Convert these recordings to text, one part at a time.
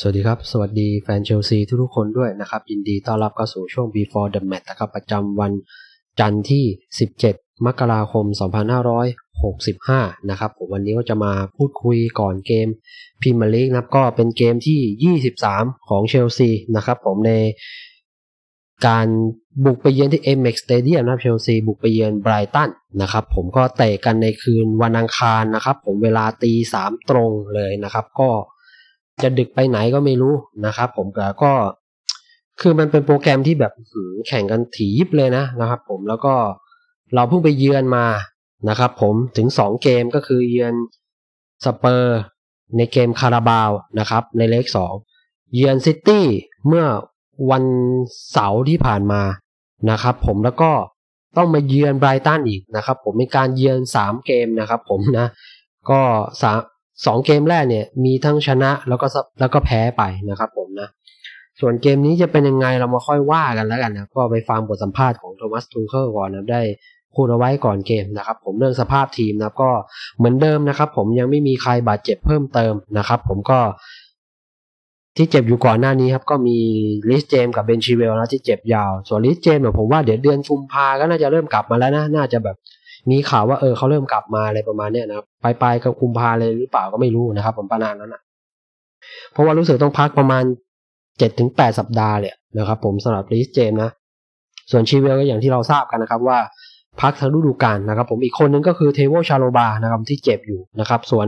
สวัสดีครับ สวัสดีแฟนเชลซีทุกๆคนด้วยนะครับ ยินดีต้อนรับเข้าสู่ช่วง before the match นะครับ ประจำวันจันทร์ที่ 17 มกราคม 2565 นะครับผมวันนี้ก็จะมาพูดคุยก่อนเกมพรีเมียร์ลีกนะครับ ก็เป็นเกมที่ 23 ของเชลซีนะครับผมในการบุกไปเยือนที่ MX Stadium นะครับเชลซีบุกไปเยือนไบรตันนะครับผมก็เตะกันในคืนวันอังคารนะครับ ผมเวลาตีสามตรงเลยนะครับ ก็ จะดึกไปไหนก็ไม่รู้นะครับผมแต่ก็ คือมันเป็นโปรแกรมที่แบบแข่งกันถี่ยิบเลยนะนะครับ ผมแล้วก็เราเพิ่งไปเยือนมานะครับ ผมถึงสองเกมก็คือเยือนสเปอร์ในเกมคาราบาวนะครับ ในเลขสองเยือนซิตี้เมื่อวันเสาร์ที่ผ่านมานะครับ ผมแล้วก็ต้องมาเยือนไบรตันอีกนะครับ ผมมีการเยือนสามเกมนะครับ ผมนะ ก็สาม สองเกมแรกเนี่ยมีทั้งชนะแล้วก็แล้วก็แพ้ไปนะครับผมนะ ส่วนเกมนี้จะเป็นยังไงเรามาค่อยว่ากันแล้วกันนะ ก็ไปฟังบทสัมภาษณ์ของโทมัสทูเคิลก่อนนะได้พูดเอาไว้ก่อนเกมนะครับ ผมเรื่องสภาพทีมนะก็เหมือนเดิมนะครับ ผมยังไม่มีใครบาดเจ็บเพิ่มเติมนะครับ ผมก็ที่เจ็บอยู่ก่อนหน้านี้ครับ ก็มีลิสเจมกับเบนชิเวลนะที่เจ็บยาว ส่วนลิสเจมเนี่ยผมว่าเดี๋ยวเดือนกุมภาก็น่าจะเริ่มกลับมาแล้วนะ น่าจะแบบ มีข่าวว่าเออเขาเริ่มกลับมาอะไรประมาณเนี้ยนะปลายปลายกับกุมภาเลยหรือเปล่าก็ไม่รู้นะครับ ผมประมาณนั้นนะเพราะว่ารู้สึกต้องพักประมาณเจ็ดถึงแปดสัปดาห์เลยนะครับผมสำหรับลิสเจมนะ ส่วนชีเวลก็อย่างที่เราทราบกันนะครับว่าพักทั้งฤดูกาลนะครับ ผมอีกคนนึงก็คือเทโวชาโลบานะครับที่เจ็บอยู่นะครับ ส่วน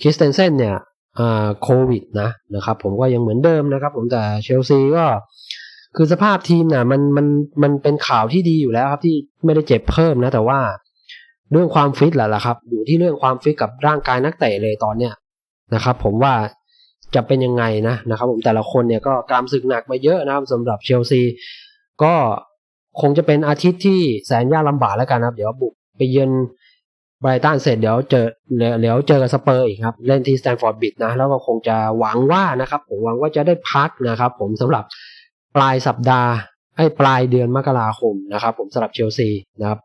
คริสเตนเซนเนี่ยโควิดนะนะครับ ผมก็ยังเหมือนเดิมนะครับ ผมแต่เชลซีก็คือสภาพทีมน่ะมันมันมันเป็นข่าวที่ดีอยู่แล้วครับที่ไม่ได้เจ็บเพิ่มนะ แต่ว่า เรื่องความฟิตแหละครับ อยู่ที่เรื่องความฟิตกับร่างกายนักเตะเลยตอนเนี้ยนะครับ ผมว่าจะเป็นยังไงนะนะครับ ผมแต่ละคนเนี่ยก็กรามศึกหนักมาเยอะนะครับสำหรับเชลซีก็คงจะเป็นอาทิตย์ที่แสนยากลำบากแล้วกันครับ เดี๋ยวบุกไปเยือนไบรตันเสร็จเดี๋ยวเจอเดี๋ยวเจอกับสเปอร์อีกครับ เล่นที่สแตนฟอร์ดบิดนะ แล้วก็คงจะหวังว่านะครับ ผมหวังว่าจะได้พักนะครับ ผมสำหรับปลายสัปดาห์ไอ้ปลายเดือนมกราคมนะครับ ผมสำหรับเชลซีนะครับ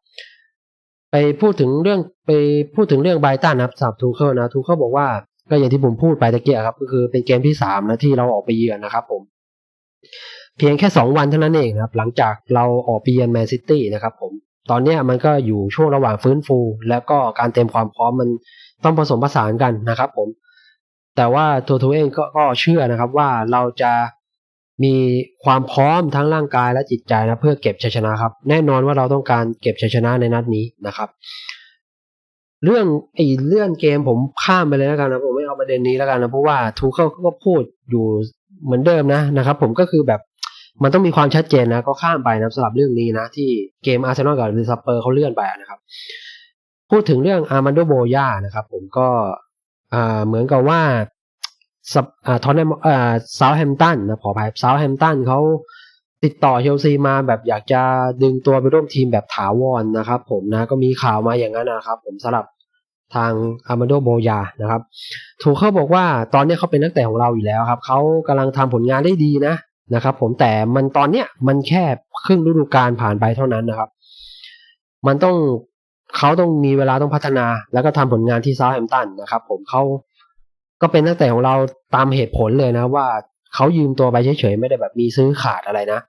ไปพูดถึงเรื่องไปพูดถึงเรื่องไบตันนะครับสำหรับทูเคิลนะทูเคิลบอกว่าก็อย่างที่ผมพูดไปตะเกียครับ ก็คือเป็นเกมที่สามนะที่เราออกไปเยือนนะครับผม เพียงแค่สองวันเท่านั้นเองนะครับ หลังจากเราออกไปเยือนแมนซิตี้นะครับผมตอนนี้มันก็อยู่ช่วงระหว่างฟื้นฟู แล้วก็การเตรียมความพร้อมมันต้องผสมผสานกันนะครับผม แต่ว่าตัวทูเองก็เชื่อนะครับว่าเราจะ มีความพร้อมทั้งร่างกายและจิตใจนะเพื่อเก็บชัยชนะครับ แน่นอนว่าเราต้องการเก็บชัยชนะในนัดนี้นะครับ เรื่องไอ้เลื่อนเกมผมข้ามไปเลยแล้วกันนะผมไม่เอาประเด็นนี้แล้วกันนะเพราะว่าทูเคิลก็พูดอยู่เหมือนเดิมนะนะครับ ผมก็คือแบบมันต้องมีความชัดเจนนะ ก็ข้ามไปนะสำหรับเรื่องนี้นะ ที่เกมอาร์เซนอลกับลิซาเปอร์เขาเลื่อนไปนะครับ พูดถึงเรื่องอาร์มันโดโบย่านะครับ ผมก็เหมือนกับว่า สับอ่าทอนแนมอ่าเซาแฮมตันนะขออภัยเซาแฮมตันเขาติดต่อเชลซีมาแบบอยากจะดึงตัวไปร่วมทีมแบบถาวรนนะครับ ผมนะก็มีข่าวมาอย่างนั้นนะครับ ผมสำหรับทางอาร์มาโดโบยานะครับถูกเขาบอกว่าตอนนี้เขาเป็นนักเตะของเราอยู่แล้วครับเขากำลังทำผลงานได้ดีนะนะครับ ผมแต่มันตอนเนี้ยมันแค่ครึ่งฤดูกาลผ่านไปเท่านั้นนะครับ มันต้องเขาต้องมีเวลาต้องพัฒนา แล้วก็ทำผลงานที่ซาแฮมตันนะครับ ผมเขา ก็เป็นนักเตะของเราตามเหตุผลเลยนะว่าเขายืมตัวไปเฉยๆไม่ได้แบบมีซื้อขาดอะไรนะ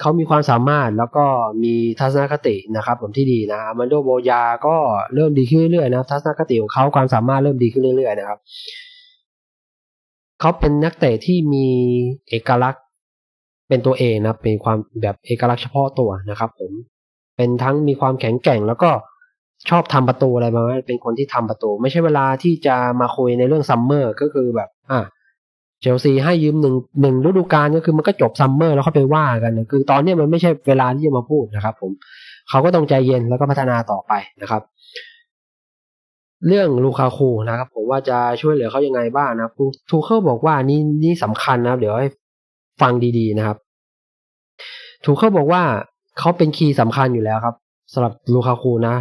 เขามีความสามารถแล้วก็มีทัศนคตินะครับ ผมที่ดีนะมันโดโบยาก็เริ่มดีขึ้นเรื่อยๆนะทัศนคติของเขาความสามารถเริ่มดีขึ้นเรื่อยๆนะครับเขาเป็นนักเตะที่มีเอกลักษณ์เป็นตัวเองนะเป็นความแบบเอกลักษณ์เฉพาะตัวนะครับ ผมเป็นทั้งมีความแข็งแกร่งแล้วก็ ชอบทำประตูอะไรมาเป็นคนที่ทำประตู ไม่ใช่เวลาที่จะมาคุยในเรื่องซัมเมอร์ก็คือแบบ อะเชลซีให้ยืมหนึ่งหนึ่งฤดูกาลก็คือมันก็จบซัมเมอร์แล้วเขาไปว่ากันนะคือตอนนี้มันไม่ใช่เวลาที่จะมาพูดนะครับ ผมเขาก็ต้องใจเย็นแล้วก็พัฒนาต่อไปนะครับ เรื่องลูคาคูนะครับ ผมว่าจะช่วยเหลือเขายังไงบ้างนะครับทูเคิลบอกว่านี่นี่สำคัญนะครับเดี๋ยวให้ฟังดีๆนะครับ ทูเคิลบอกว่าเขาเป็นคีย์สำคัญอยู่แล้วครับสำหรับลูคาคูนะ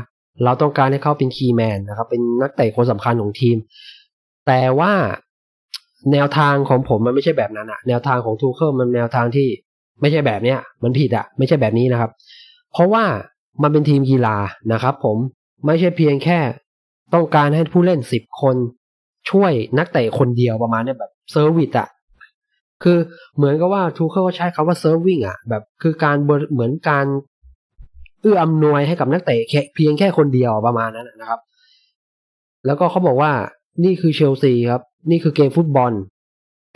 เราต้องการให้เขาเป็นคีย์แมนนะครับ เป็นนักเตะคนสำคัญของทีม แต่ว่าแนวทางของผมมันไม่ใช่แบบนั้นอะแนวทางของทูเคิลมันแนวทางที่ไม่ใช่แบบเนี้ย มันผิดอะไม่ใช่แบบนี้นะครับ เพราะว่ามันเป็นทีมกีฬานะครับ ผมไม่ใช่เพียงแค่ต้องการให้ผู้เล่นสิบคนช่วยนักเตะคนเดียวประมาณเนี้ยแบบเซอร์วิสอะคือเหมือนกับว่าทูเคิลก็ใช้คำว่าเซิร์ฟวิ่งอะแบบคือการเหมือนการ เอื้ออำนวยให้กับนักเตะแค่เพียงแค่คนเดียวประมาณนั้นนะครับ แล้วก็เขาบอกว่านี่คือเชลซีครับ นี่คือเกมฟุตบอล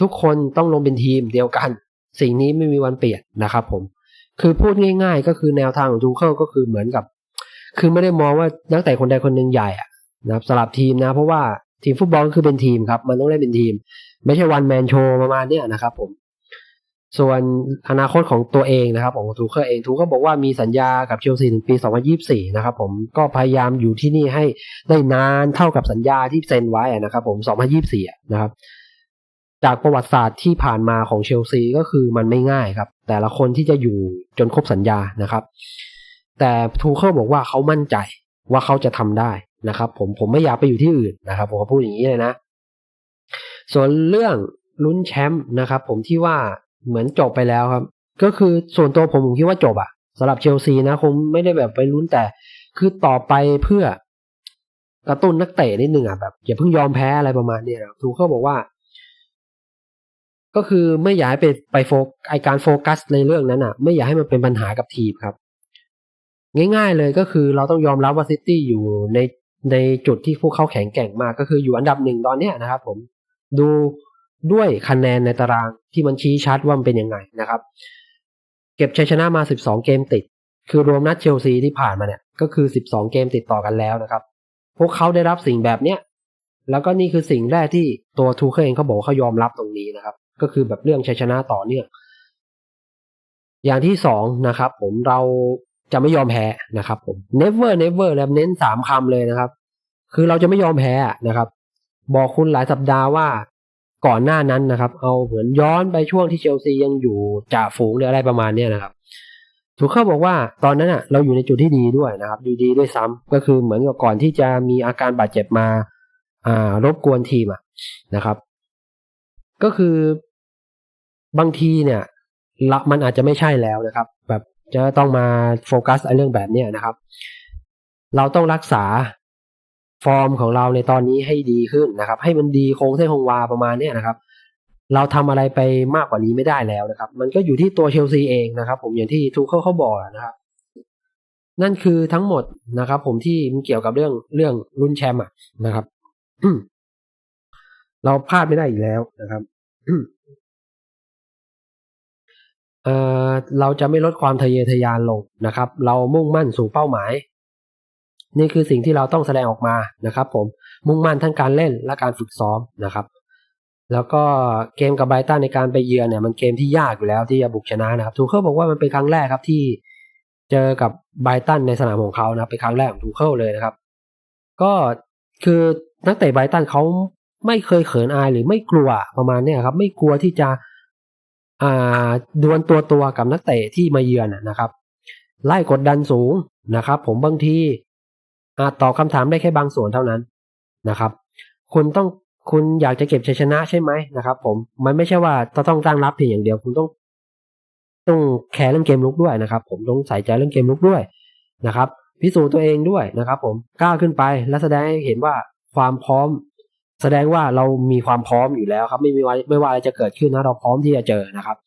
ทุกคนต้องลงเป็นทีมเดียวกัน สิ่งนี้ไม่มีวันเปลี่ยนนะครับผมคือพูดง่าย ๆ ก็คือแนวทางของทูเคิลก็คือเหมือนกับ คือไม่ได้มองว่านักเตะคนใดคนหนึ่งใหญ่อะนะครับสลับทีมนะ เพราะว่าทีมฟุตบอลคือเป็นทีมครับ มันต้องเล่นเป็นทีม ไม่ใช่วันแมนโชว์ประมาณเนี้ยนะครับผม ส่วนอนาคตของตัวเองนะครับของทูเคิลเองทูก็บอกว่ามีสัญญากับเชลซีถึงปี 2024 นะครับผมก็พยายามอยู่ที่นี่ให้ได้นานเท่ากับสัญญาที่เซ็นไว้นะครับผม 2024 นะครับ จากประวัติศาสตร์ที่ผ่านมาของเชลซีก็คือมันไม่ง่ายครับ แต่ละคนที่จะอยู่จนครบสัญญานะครับ แต่ทูเคิลบอกว่าเขามั่นใจว่าเขาจะทำได้นะครับ ผมผมไม่อยากไปอยู่ที่อื่นนะครับ ผมพูดอย่างนี้เลยนะ ส่วนเรื่องลุ้นแชมป์นะครับ ผมที่ว่า เหมือนจบไปแล้วครับ ก็คือส่วนตัวผมผมคิดว่าจบอะสำหรับเชลซีนะคงไม่ได้แบบไปลุ้นแต่ คือต่อไปเพื่อกระตุ้นนักเตะนิดนึงอะแบบอย่าเพิ่งยอมแพ้อะไรประมาณนี้นะทูเคิลบอกว่า ก็คือไม่อยากให้ไปไปโฟกไอการโฟกัสในเรื่องนั้นอะ ไม่อยากให้มันเป็นปัญหากับทีมครับ ง่าย ๆเลยก็คือเราต้องยอมรับว่าซิตี้อยู่ในในจุดที่พวกเขาแข็งแกร่งมาก ก็คืออยู่อันดับหนึ่งตอนเนี้ยนะครับผมดู ด้วยคะแนนในตารางที่มันชี้ชัดว่ามันเป็นยังไงนะครับ เก็บชัยชนะมา 12 เกมติด คือรวมนัดเชลซีที่ผ่านมาเนี่ยก็คือ 12 เกมติดต่อกันแล้วนะครับ พวกเขาได้รับสิ่งแบบเนี้ยแล้วก็นี่คือสิ่งแรกที่ตัวทูเคิลเองเขาบอกเขายอมรับตรงนี้นะครับ ก็คือแบบเรื่องชัยชนะต่อเนื่องอย่างที่สองนะครับ ผมเราจะไม่ยอมแพ้นะครับ ผม never never แล้วเน้นสามคำเลยนะครับ คือเราจะไม่ยอมแพ้นะครับ บอกคุณหลายสัปดาห์ว่า ก่อนหน้านั้นนะครับ เอาเหมือนย้อนไปช่วงที่เชลซียังอยู่จ่าฝูงหรืออะไรประมาณเนี้ยนะครับถูกเข้าบอกว่าตอนนั้นอะเราอยู่ในจุดที่ดีด้วยนะครับดีดีด้วยซ้ำก็คือเหมือนกับก่อนที่จะมีอาการบาดเจ็บมาอ่ารบกวนทีมอะนะครับ ก็คือบางทีเนี่ยละมันอาจจะไม่ใช่แล้วนะครับ แบบจะต้องมาโฟกัสไอ้เรื่องแบบเนี้ยนะครับ เราต้องรักษา ฟอร์มของเราในตอนนี้ให้ดีขึ้นนะครับ ให้มันดีโคงเส้นคงวาประมาณเนี้ยนะครับ เราทำอะไรไปมากกว่านี้ไม่ได้แล้วนะครับ มันก็อยู่ที่ตัวเชลซีเองนะครับ ผมอย่างที่ทูเคิลเขาบอกนะครับนั่นคือทั้งหมดนะครับ ผมที่มันเกี่ยวกับเรื่องเรื่องรุ่นแชมป์นะครับเราพลาดไม่ได้อีกแล้วนะครับเเราจะไม่ลดความทะเยอทะยานลงนะครับ เรามุ่งมั่นสู่เป้าหมาย นี่คือสิ่งที่เราต้องแสดงออกมานะครับ ผมมุ่งมั่นทั้งการเล่นและการฝึกซ้อมนะครับ แล้วก็เกมกับไบตันในการไปเยือนเนี่ยมันเกมที่ยากอยู่แล้วที่จะบุกชนะนะครับทูเคิลบอกว่ามันเป็นครั้งแรกครับที่เจอกับไบตันในสนามของเขานะเป็นครั้งแรกของทูเคิลเลยนะครับ ก็คือนักเตะไบตันเขาไม่เคยเขินอายหรือไม่กลัวประมาณเนี้ยครับ ไม่กลัวที่จะอ่าดวลตัวตัวกับนักเตะที่มาเยือนนะครับ ไล่กดดันสูงนะครับ ผมบางที อาจตอบคำถามได้แค่บางส่วนเท่านั้นนะครับ คุณต้องคุณอยากจะเก็บชัยชนะใช่ไหมนะครับ ผมมันไม่ใช่ว่าจะต้องตั้งรับเพียงอย่างเดียว คุณต้อง ต้องแคร์เรื่องเกมลุกด้วยนะครับ ผมต้องใส่ใจเรื่องเกมลุกด้วยนะครับ พิสูจน์ตัวเองด้วยนะครับ ผมก้าวขึ้นไปและแสดงให้เห็นว่าความพร้อม แสดงว่าเรามีความพร้อมอยู่แล้วครับ ไม่มีว่าไม่ว่าอะไรจะเกิดขึ้นนะเราพร้อมที่จะเจอนะครับ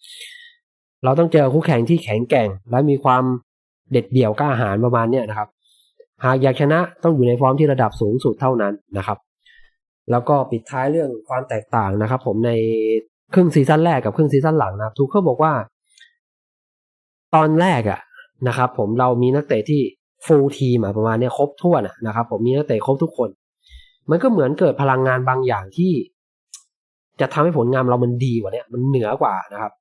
เราต้องเจอคู่แข่งที่แข็งแกร่ง และมีความเด็ดเดี่ยวกล้าหาญประมาณเนี้ยนะครับ หากอยากชนะต้องอยู่ในฟอร์มที่ระดับสูงสุดเท่านั้นนะครับ แล้วก็ปิดท้ายเรื่องความแตกต่างนะครับ ผมในครึ่งซีซั่นแรกกับครึ่งซีซั่นหลังนะครับทูเคิลบอกว่า ตอนแรกอะนะครับ ผมเรามีนักเตะที่ฟูลทีมประมาณเนี้ยครบถ้วนนะครับ ผมมีนักเตะครบทุกคน มันก็เหมือนเกิดพลังงานบางอย่างที่ จะทำให้ผลงานเรามันดีกว่าเนี้ยมันเหนือกว่านะครับ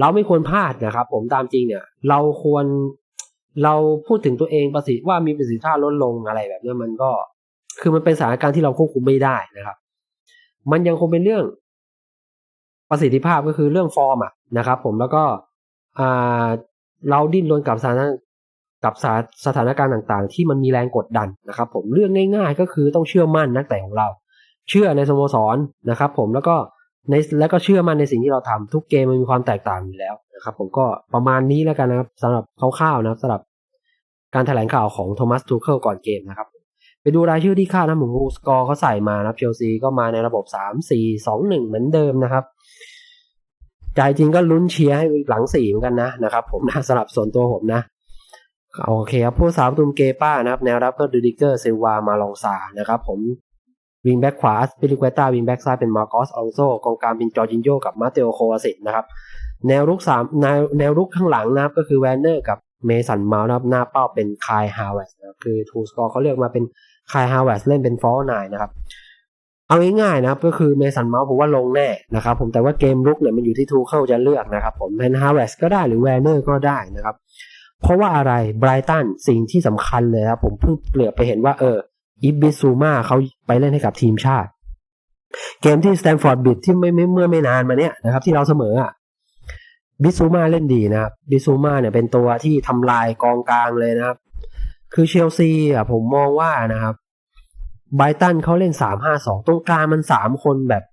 เราไม่ควรพลาดนะครับ ผมตามจริงเนี่ย เราควร เราพูดถึงตัวเองประสิทธิว่ามีประสิทธิภาพลดลงอะไรแบบนี้มันก็ คือมันเป็นสถานการณ์ที่เราควบคุมไม่ได้นะครับ มันยังคงเป็นเรื่องประสิทธิภาพก็คือเรื่องฟอร์มอะนะครับ ผมแล้วก็เราดิ้นรนกับสถานกับสสถานการณ์ต่างๆ ที่มันมีแรงกดดันนะครับ ผมเรื่องง่าย ๆ ก็คือต้องเชื่อมั่นนักเตะของเรา เชื่อในสโมสรนะครับ ผมแล้วก็ ในแล้วก็เชื่อมันในสิ่งที่เราทำทุกเกมมันมีความแตกต่างอยู่แล้วนะครับ ผมก็ประมาณนี้แล้วกันนะครับสำหรับคร่าวๆนะครับสำหรับการแถลงข่าวของโทมัสทูเคิลก่อนเกมนะครับไปดูรายชื่อที่คาดนะผมดูสกอร์เขาใส่มานะเชลซีก็มาในระบบ 3 4 2 1 เหมือนเดิมนะครับใจจริงก็ลุ้นเชียร์ให้หลังสี่เหมือนกันนะนะครับ ผมนะสำหรับส่วนตัวผมนะโอเคครับผู้สาวตุมเกป้านะครับ แนวรับก็ดูดิเกอร์เซวามาลองซานะครับ ผม วิงแบ็กขวาปิลิกเวต้าวิงแบ็กซ้ายเป็นมาร์กอสอองโซกองกลางเป็นจอร์จินโยกับมาเตโอโควาสิตนะครับแนวรุกสามแนวแนวรุกข้างหลังนะครับก็คือแวนเนอร์กับเมสันเมาส์นะครับหน้าเป้าเป็นคายฮาวเวสนะคือทูสกอร์เขาเลือกมาเป็นคายฮาวเวสเล่นเป็นฟอร์นายนะครับเอาง่ายๆนะครับก็คือเมสันเมาส์ผมว่าลงแน่นะครับผมแต่ว่าเกมรุกเนี่ยมันอยู่ที่ทูเข้าจะเลือกนะครับผมเป็นฮาวเวสก็ได้หรือแวนเนอร์ก็ได้นะครับเพราะว่าอะไรไบรตันสิ่งที่สำคัญเลยครับผมเพิ่งเหลือไปเห็นว่าเออ อิบบิซูมาเขาไปเล่นให้กับทีมชาติ เกมที่สแตนฟอร์ดบิดที่ไม่ไม่เมื่อไม่นานมาเนี้ยนะครับ ที่เราเสมออะบิซูมาเล่นดีนะครับบิซูมาเนี่ยเป็นตัวที่ทำลายกองกลางเลยนะครับ คือเชลซีอะผมมองว่านะครับไบตันเขาเล่นสามห้าสองตรงกลางมันสามคนแบบ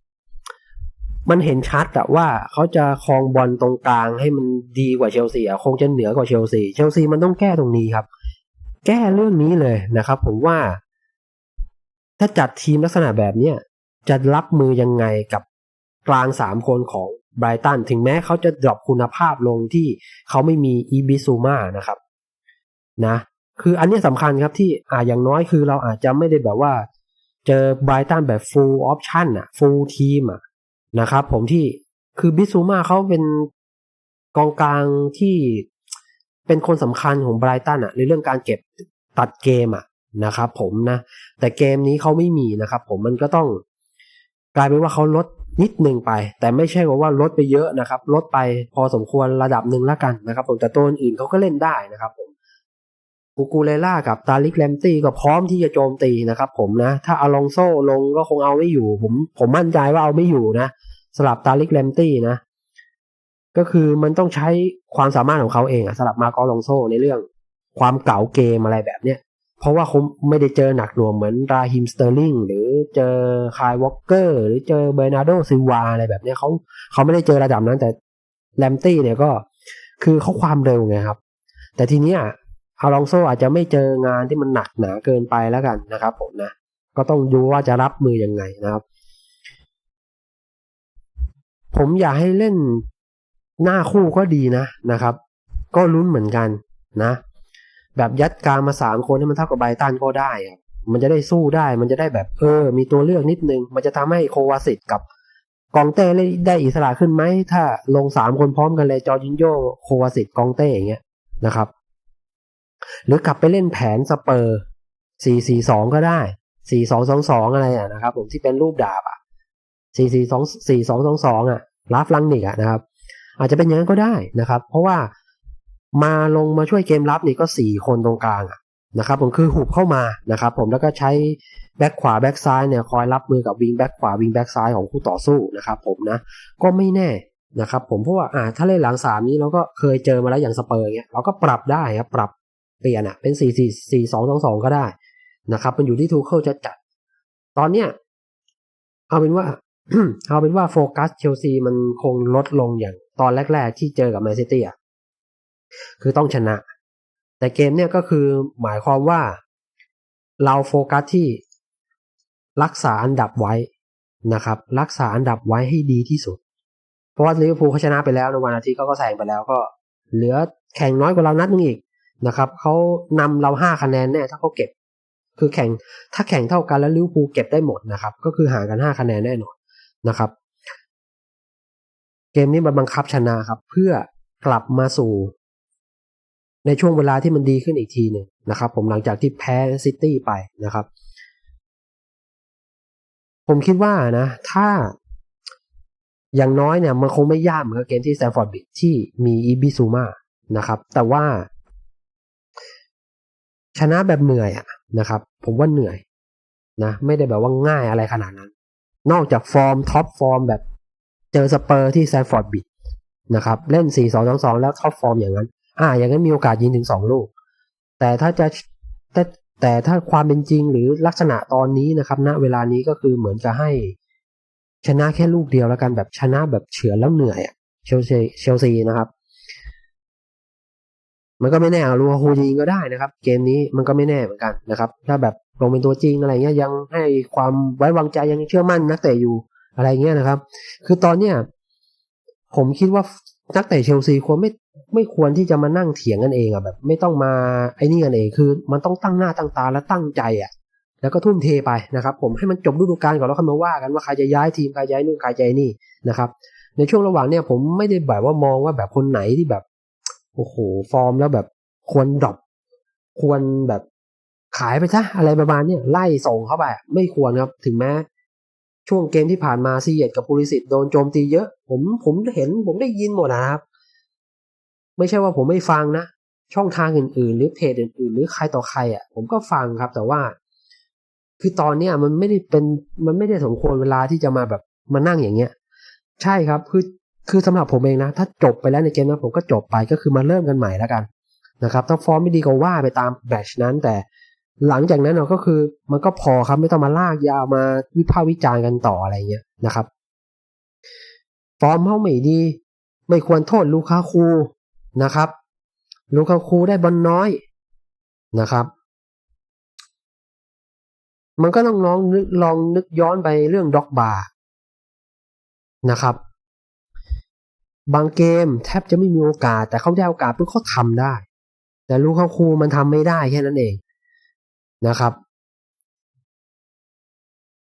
มันเห็นชัดอะว่าเขาจะครองบอลตรงกลางให้มันดีกว่าเชลซีอะคงจะเหนือกว่าเชลซีเชลซีมันต้องแก้ตรงนี้ครับ แก้เรื่องนี้เลยนะครับ ผมว่า ถ้าจัดทีมลักษณะแบบเนี้ยจะรับมือยังไงกับกลางสามคนของไบรตันถึงแม้เขาจะดรอปคุณภาพลงที่เขาไม่มีอีบิซูมานะครับ นะ คืออันนี้สำคัญครับที่อ่าอย่างน้อยคือเราอาจจะไม่ได้แบบว่า เจอไบรตันแบบ full option อะ full team อะนะครับผมที่คือบิซูมาเขาเป็นกองกลางที่เป็นคนสำคัญของไบรตันอะในเรื่องการเก็บตัดเกมอะ นะครับผมนะ แต่เกมนี้เขาไม่มีนะครับ ผมมันก็ต้อง กลายเป็นว่าเขาลดนิดหนึ่งไป แต่ไม่ใช่ว่าว่าลดไปเยอะนะครับ ลดไปพอสมควรระดับหนึ่งแล้วกันนะครับ ผมแต่ตัวอื่นเขาก็เล่นได้นะครับผมกูกูเลล่ากับตาลิกแลมตี้ก็พร้อมที่จะโจมตีนะครับ ผมนะ ถ้าอลองโซลงก็คงเอาไม่อยู่ ผมผมมั่นใจว่าเอาไม่อยู่นะสลับตาลิกแลมตี้นะ ก็คือมันต้องใช้ความสามารถของเขาเองอะสลับมาโกอลองโซในเรื่อง ความเก่าเกมอะไรแบบเนี้ย เพราะว่าเขาไม่ได้เจอหนักหน่วงเหมือนราฮิมสเตอร์ลิงหรือเจอคายวอลเกอร์หรือเจอเบอร์นาร์โดซิวาอะไรแบบนี้เขาเขาไม่ได้เจอระดับนั้นแต่แลมตี้เนี่ยก็คือเขาความเร็วไงครับ แต่ทีเนี้ยอาลองโซอาจจะไม่เจองานที่มันหนักหนาเกินไปแล้วกันนะครับผมนะ ก็ต้องดูว่าจะรับมือยังไงนะครับ ผมอยากให้เล่นหน้าคู่ก็ดีนะนะครับ ก็ลุ้นเหมือนกันนะ แบบยัดกลางมาสามคนนี่มันเท่ากับไบตันก็ได้ครับมันจะได้สู้ได้ มันจะได้แบบเออ มีตัวเลือกนิดนึง มันจะทำให้โควาสิตกับกองเต้ได้อิสระขึ้นไหม ถ้าลงสามคนพร้อมกันเลยจอจินโยโควาสิตกองเต้อย่างเงี้ยนะครับ หรือกลับไปเล่นแผนสเปอร์สี่สี่สองก็ได้สี่สองสองสองอะไรอะนะครับ ผมที่เป็นรูปดาบอะสี่สี่สองสี่สองสองสองอะลาฟลังนิกอะนะครับ อาจจะเป็นอย่างนั้นก็ได้นะครับ เพราะว่า มาลงมาช่วยเกมรับนี่ก็สี่คนตรงกลางนะครับผมคือหุบเข้ามานะครับผมแล้วก็ใช้แบ็คขวาแบ็คซ้ายเนี่ยคอยรับมือกับวิงแบ็คขวาวิงแบ็คซ้ายของคู่ต่อสู้นะครับผมนะก็ไม่แน่นะครับผมเพราะว่าอ่าถ้าเล่นหลังสามนี้เราก็เคยเจอมาแล้วอย่างสเปอร์เงี้ยเราก็ปรับได้ครับปรับเปลี่ยนอะเป็นสี่สี่สี่สองสองสองก็ได้นะครับมันอยู่ที่ทูเคิลจะจัด ตอนเนี้ยเอาเป็นว่าเอาเป็นว่าโฟกัสเชลซีมันคงลดลงอย่างตอนแรก ๆ ที่เจอกับแมนซิตี้อะ คือต้องชนะ แต่เกมเนี่ยก็คือหมายความว่าเราโฟกัสที่รักษาอันดับไว้นะครับ รักษาอันดับไว้ให้ดีที่สุด เพราะว่าลิเวอร์พูลเขาชนะไปแล้วในวันอาทิตย์เขาก็แซงไปแล้วก็ เหลือแข่งน้อยกว่าเรานัดนึงอีกนะครับเขานำเราห้าคะแนนแน่ถ้าเขาเก็บ คือแข่งถ้าแข่งเท่ากันแล้วลิเวอร์พูลเก็บได้หมดนะครับ ก็คือห่างกันห้าคะแนนแน่นอนนะครับ เกมนี้มันบังคับชนะครับ เพื่อกลับมาสู่ ในช่วงเวลาที่มันดีขึ้นอีกทีหนึ่งนะครับ ผมหลังจากที่แพ้ซิตี้ไปนะครับ ผมคิดว่านะ ถ้าอย่างน้อยเนี่ยมันคงไม่ยากเหมือนเกมที่แซมฟอร์ดบิดที่มีอีบิซูมานะครับ แต่ว่า ชนะแบบเหนื่อยอะนะครับ ผมว่าเหนื่อยนะ ไม่ได้แบบว่าง่ายอะไรขนาดนั้น นอกจากฟอร์มท็อปฟอร์มแบบเจอสเปอร์ที่แซนฟอร์ดบิดนะครับ เล่น 4 2 2 2 แล้วท็อปฟอร์มอย่างนั้น อ่า อย่างนั้นมีโอกาสยิงถึง2ลูก แต่ถ้าจะแต่แต่ถ้าความเป็นจริงหรือลักษณะตอนนี้นะครับ ณเวลานี้ก็คือเหมือนจะให้ชนะแค่ลูกเดียวแล้วกันแบบชนะแบบเฉือนแล้วเหนื่อยเชลซีเชลซีนะครับ มันก็ไม่แน่ลูกฮูยิงก็ได้นะครับ เกมนี้มันก็ไม่แน่เหมือนกันนะครับ ถ้าแบบลงเป็นตัวจริงอะไรเงี้ยยังให้ความไว้วางใจยังเชื่อมั่นนักเตะอยู่อะไรเงี้ยนะครับ คือตอนเนี้ยผมคิดว่า นักเตะเชลซีควรไม่ไม่ควรที่จะมานั่งเถียงกันเองอะแบบ ไม่ต้องมาไอ้นี่กันเองคือ มันต้องตั้งหน้าตั้งตาและตั้งใจอะ แล้วก็ทุ่มเทไปนะครับ ผมให้มันจบฤดูกาลก่อนแล้วค่อยมาว่ากันว่าใครจะย้ายทีมใครย้ายนู่นใครจะไอ้นี่นะครับ ในช่วงระหว่างเนี่ยผมไม่ได้แบบว่ามองว่าแบบคนไหนที่แบบโอ้โหฟอร์มแล้วแบบควรดรอปควรแบบขายไปซะอะไรประมาณเนี้ยไล่ส่งเข้าไป ไม่ควรครับ ถึงแม้ช่วงเกมที่ผ่านมาซีเยตกับปูริสิตโดนโจมตีเยอะ ผมผมเห็นผมได้ยินหมดนะครับ ไม่ใช่ว่าผมไม่ฟังนะ ช่องทางอื่น ๆ หรือเพจอื่น ๆ หรือใครต่อใครอะ ผมก็ฟังครับ แต่ว่า คือตอนเนี้ยมันไม่ได้เป็นมันไม่ได้สมควรเวลาที่จะมาแบบมานั่งอย่างเงี้ย ใช่ครับ คือคือสำหรับผมเองนะ ถ้าจบไปแล้วในเกมนั้นผมก็จบไปก็คือมาเริ่มกันใหม่แล้วกันนะครับถ้าฟอร์มไม่ดีก็ว่าไปตามแมตชนั้นแต่หลังจากนั้นเราก็คือมันก็พอครับไม่ต้องมาลากยาวมาวิพากษ์วิจารณ์กันต่ออะไรเงี้ยนะครับ ฟอร์มเขาไม่ดี ไม่ควรโทษลูคาคูนะครับ ลูคาคูได้บอลน้อยนะครับ มันก็ต้องลองนึกลองนึกย้อนไปเรื่องด็อกบาร์นะครับ บางเกมแทบจะไม่มีโอกาส แต่เขาได้โอกาสเพื่อเขาทำได้ แต่ลูกเขาครูมันทำไม่ได้แค่นั้นเองนะครับ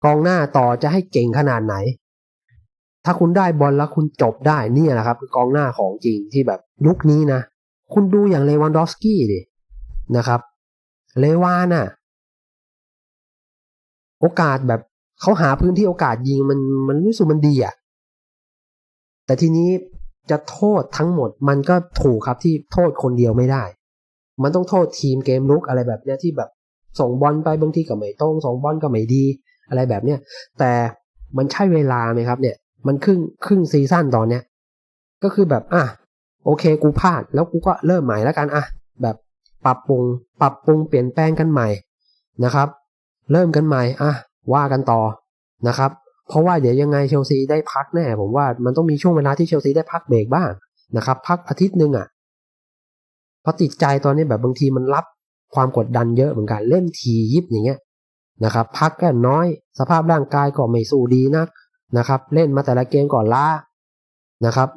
กองหน้าต่อจะให้เก่งขนาดไหน ถ้าคุณได้บอลแล้วคุณจบได้เนี่ยแหละครับคือกองหน้าของจริงที่แบบยุคนี้นะ คุณดูอย่างเลวันดอฟสกี้ดินะครับ เลวานน่ะ โอกาสแบบเขาหาพื้นที่โอกาสยิงมันมันรู้สึกมันดีอะแต่ทีนี้จะโทษทั้งหมดมันก็ถูกครับที่โทษคนเดียวไม่ได้ มันต้องโทษทีมเกมลุกอะไรแบบเนี้ยที่แบบส่งบอลไปบางทีก็ไม่ตรงส่งบอลก็ไม่ดี อะไรแบบเนี้ยแต่มันใช่เวลาไหมครับ เนี่ย มันครึ่งครึ่งซีซั่นตอนเนี้ย ก็คือแบบอะโอเค กูพลาด แล้วกูก็เริ่มใหม่แล้วกันอะแบบปรับปรุงปรับปรุงเปลี่ยนแปลงกันใหม่นะครับ เริ่มกันใหม่อะว่ากันต่อนะครับ เพราะว่าเดี๋ยวยังไงเชลซีได้พักแน่ ผมว่ามันต้องมีช่วงเวลาที่เชลซีได้พักเบรกบ้างนะครับ พักอาทิตย์หนึ่งอะเพราะติดใจตอนนี้แบบบางทีมันรับความกดดันเยอะเหมือนกันเล่นทียิบอย่างเงี้ยนะครับ พักก็น้อยสภาพร่างกายก็ไม่สู้ดีนัก นะครับ เล่นมาแต่ละเกมก่อนล้านะครับ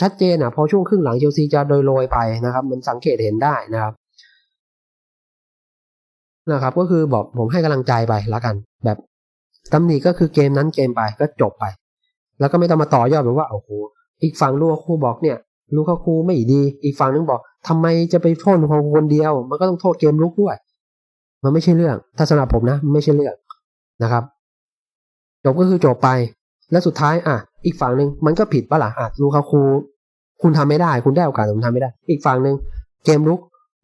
ชัดเจนอะพอช่วงครึ่งหลังเชลซีจะโดยโรยไปนะครับ มันสังเกตเห็นได้นะครับนะครับ ก็คือบอกผมให้กำลังใจไปละกัน แบบตำหนิก็คือเกมนั้นเกมไปก็จบไป แล้วก็ไม่ต้องมาต่อยอดแบบว่าโอ้โหอีกฝั่งลูกครูบอกเนี่ยลูกครูไม่ดี อีกฝั่งนึงบอกทำไมจะไปโทษของคนเดียว มันก็ต้องโทษเกมลุกด้วย มันไม่ใช่เรื่อง ถ้าสำหรับผมนะไม่ใช่เรื่องนะครับ จบก็คือจบไป แล้วสุดท้ายอะอีกฝั่งหนึ่งมันก็ผิดปะล่ะอะลูกครูคุณทำไม่ได้ คุณได้โอกาสคุณทำไม่ได้ อีกฝั่งหนึ่งเกมลุก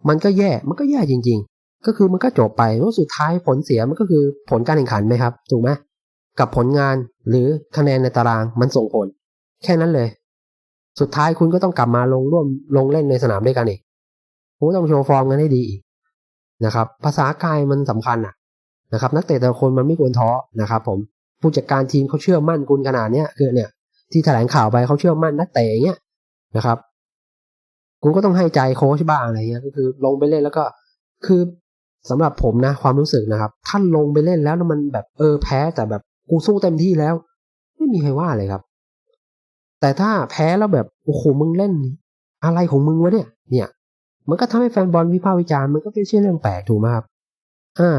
มันก็แย่มันก็แย่จริง ๆ ก็คือมันก็จบไปแล้วสุดท้ายผลเสียมันก็คือผลการแข่งขันไหมครับ ถูกไหมกับผลงานหรือคะแนนในตารางมันส่งผล แค่นั้นเลย สุดท้ายคุณก็ต้องกลับมาลงร่วมลงเล่นในสนามด้วยกันอีกคุณต้องโชว์ฟอร์มกันให้ดีอีกนะครับ ภาษากายมันสำคัญอะนะครับ นักเตะแต่ละคนมันไม่ควรท้อนะครับ ผม ผู้จัดการทีมเขาเชื่อมั่นคุณขนาดเนี้ยคือเนี่ย ที่แถลงข่าวไปเขาเชื่อมั่นนักเตะอย่างเงี้ยนะครับ คุณก็ต้องให้ใจโค้ชบ้างอะไรเงี้ยก็คือลงไปเล่นแล้วก็คือสำหรับผมนะความรู้สึกนะครับท่านลงไปเล่นแล้วแล้วมันแบบเออแพ้แต่แบบกูสู้เต็มที่แล้ว ไม่มีใครว่าเลยครับ แต่ถ้าแพ้แล้วแบบโอ้โหมึงเล่น อะไรของมึงวะเนี่ย เนี่ย มันก็ทำให้แฟนบอลวิพากษ์วิจารณ์มันก็ไม่ใช่เรื่องแปลกถูกไหมครับอ่า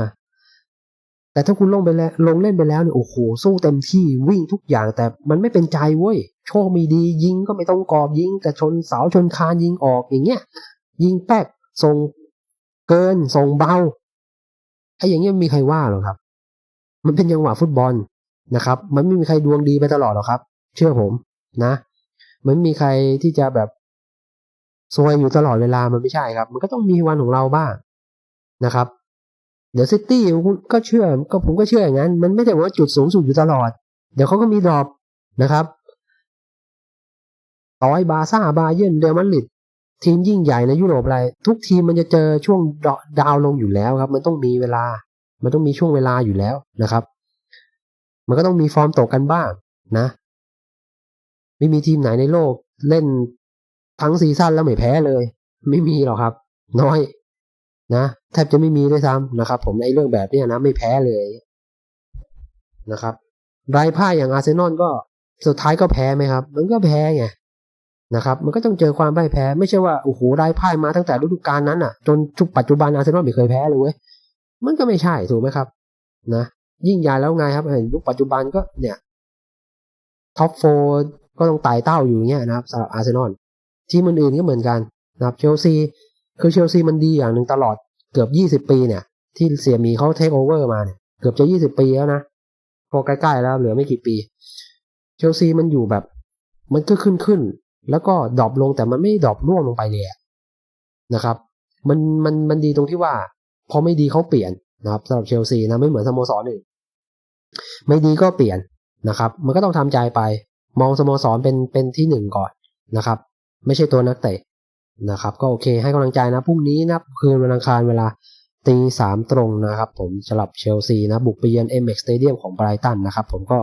แต่ถ้าคุณลงไปแล้วลงเล่นไปแล้วเนี่ยโอ้โหสู้เต็มที่วิ่งทุกอย่างแต่มันไม่เป็นใจเว้ยโชคมีดียิงก็ไม่ต้องกรอบยิง แต่ชนเสาชนคานยิงออกอย่างเงี้ย ยิงแป๊กส่งเกินส่งเบาไอ้อย่างเงี้ยมีใครว่าหรอครับ มันเป็นจังหวะฟุตบอลนะครับ มันไม่มีใครดวงดีไปตลอดหรอกครับ เชื่อผมนะมันไม่มีใครที่จะแบบซวยอยู่ตลอดเวลามันไม่ใช่ครับ มันก็ต้องมีวันของเราบ้างนะครับ เดี๋ยวซิตี้ก็เชื่อก็ผมก็เชื่ออย่างนั้น มันไม่ได้ว่าจุดสูงสุดอยู่ตลอด เดี๋ยวเขาก็มีดรอปนะครับต่อยบาซ่าบาเยนเรอัลมาดริดทีมยิ่งใหญ่ในยุโรปอะไร ทุกทีมมันจะเจอช่วงดาวลงอยู่แล้วครับ มันต้องมีเวลา มันต้องมีช่วงเวลาอยู่แล้วนะครับ มันก็ต้องมีฟอร์มตกกันบ้างนะ ไม่มีทีมไหนในโลกเล่นทั้งซีซั่นแล้วไม่แพ้เลย ไม่มีหรอกครับ น้อย นะแทบจะไม่มีด้วยซ้ำนะครับ ผมในเรื่องแบบนี้นะไม่แพ้เลยนะครับรายพ่ายอย่างอาร์เซนอลก็สุดท้ายก็แพ้ไหมครับ มันก็แพ้ไงนะครับ มันก็ต้องเจอความพ่ายแพ้ ไม่ใช่ว่าโอ้โหรายพ่ายมาตั้งแต่ฤดูกาลนั้นอะ จนทุกปัจจุบันอาร์เซนอลไม่เคยแพ้เลยเว้ยมันก็ไม่ใช่ถูกไหมครับ นะ ยิ่งใหญ่แล้วไงครับเห็นยุคปัจจุบันก็เนี่ยท็อปโฟก็ต้องไต่เต้าอยู่เงี้ยนะครับสำหรับอาร์เซนอลทีมอื่นๆก็เหมือนกันนะครับเชลซี คือเชลซีมันดีอย่างหนึ่งตลอดเกือบยี่สิบปีเนี่ย ที่เสียมีเขาเทคโอเวอร์มาเนี่ยเกือบจะยี่สิบปีแล้วนะพอใกล้ๆแล้วเหลือไม่กี่ปี เชลซีมันอยู่แบบ มันก็ขึ้นขึ้นแล้วก็ดรอปลงแต่มันไม่ดรอปร่วงลงไปเลยนะครับ มันมันมันดีตรงที่ว่า พอไม่ดีเขาเปลี่ยนนะครับสำหรับเชลซีนะไม่เหมือนสโมสรอื่นไม่ดีก็เปลี่ยนนะครับ มันก็ต้องทำใจไป มองสโมสรเป็นเป็นที่หนึ่งก่อนนะครับ ไม่ใช่ตัวนักเตะ นะครับ ก็โอเคให้กำลังใจนะพรุ่งนี้นะคืนวันอังคารเวลาตีสามตรงนะครับ ผมสำหรับเชลซีนะบุกไปเยือนเอ็มเอ็กสเตเดียมของไบรตันนะครับ ผมก็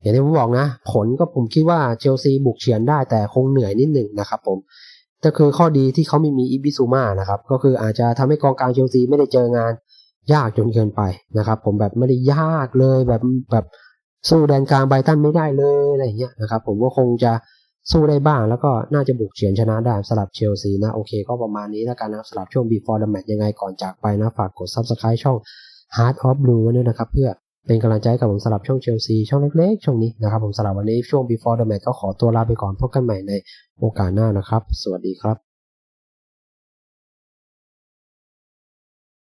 อย่างที่ผมบอกนะ ผลก็ผมคิดว่าเชลซีบุกเฉียนได้แต่คงเหนื่อยนิดหนึ่งนะครับ ผมแต่คือข้อดีที่เขาไม่มีอิบิซูมานะครับ ก็คืออาจจะทำให้กองกลางเชลซีไม่ได้เจองานยากจนเกินไปนะครับ ผมแบบไม่ได้ยากเลยแบบแบบสู้แดนกลางไบรตันไม่ได้เลยอะไรเงี้ยนะครับ ผมก็คงจะ สู้ได้บ้างแล้วก็น่าจะบุกเฉียนชนะได้สำหรับเชลซีนะ โอเคก็ประมาณนี้แล้วกันนะสำหรับช่วง before the match ยังไงก่อนจากไปนะ ฝากกด subscribe ช่อง Heart of Blue ไว้ด้วยนะครับ เพื่อเป็นกำลังใจกับผมสำหรับช่องเชลซีช่องเล็กๆ ช่องนี้นะครับ ผมสำหรับวันนี้ช่วง before the match ก็ขอตัวลาไปก่อนพบกันใหม่ในโอกาสหน้านะครับ สวัสดีครับ